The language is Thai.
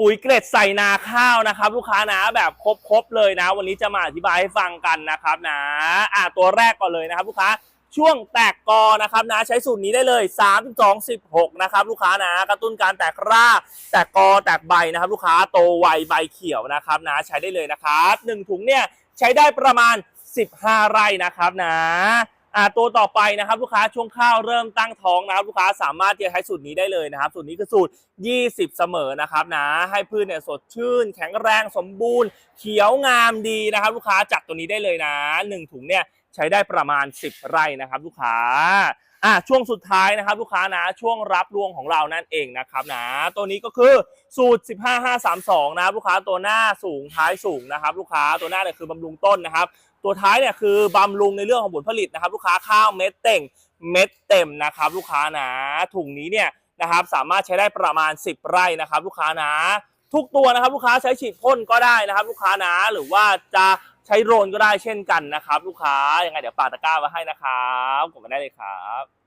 ปุ๋ยเกร็ดใส่นาข้าวนะครับ ลูกค้านะแบบครบๆเลยนะ วันนี้จะมาอธิบายให้ฟังกันนะครับนะอะตัวแรกก่อนเลยนะครับ ลูกค้าช่วงแตกกอนะครับนะใช้สูตรนี้ได้เลย 3 2 16 นะครับ ลูกค้านะกระตุ้นการแตกรากแตกกอแตกใบนะครับ ลูกค้าโตไวใบเขียวนะครับนะใช้ได้เลยนะครับหนึ่งถุงเนี่ยใช้ได้ประมาณ 15 ไร่นะครับนะ อ่าตัวต่อไปนะครับลูกค้าช่วงข้าวเริ่มตั้งท้องนะครับลูกค้าสามารถที่จะใช้สูตรนี้ได้เลยนะครับสูตรนี้คือสูตร 20 เสมอนะครับนะให้พืชเนี่ยสดชื่น แข็งแรงสมบูรณ์ เขียวงามดีนะครับ ลูกค้าจัดตัวนี้ได้เลยนะหนึ่งถุงเนี่ยใช้ได้ประมาณ 10 ไร่นะครับ ลูกค้า อะช่วงสุดท้ายนะครับ ลูกค้านะช่วงรับรวงของเรานั่นเองนะครับนะตัวนี้ก็คือสูตร 15532 นะครับลูกค้าตัวหน้าสูงท้ายสูงนะครับ ลูกค้าตัวหน้าเนี่ยคือบำรุงต้นนะครับ ตัวท้ายเนี่ยคือบำรุงในเรื่องของผลผลิตนะครับ ลูกค้าข้าวเม็ดเต่งเม็ดเต็มนะครับ ลูกค้านะถุงนี้เนี่ยนะครับสามารถใช้ได้ประมาณ 10 ไร่นะครับ ลูกค้านะ ทุกตัวนะครับ ลูกค้าใช้ฉีดพ่นก็ได้นะครับ ลูกค้านะหรือว่าจะ ใช้โดรนก็ได้เช่นกันนะครับ ลูกค้ายังไงเดี๋ยวปาตะกร้ามาให้นะครับกดกันได้เลยครับ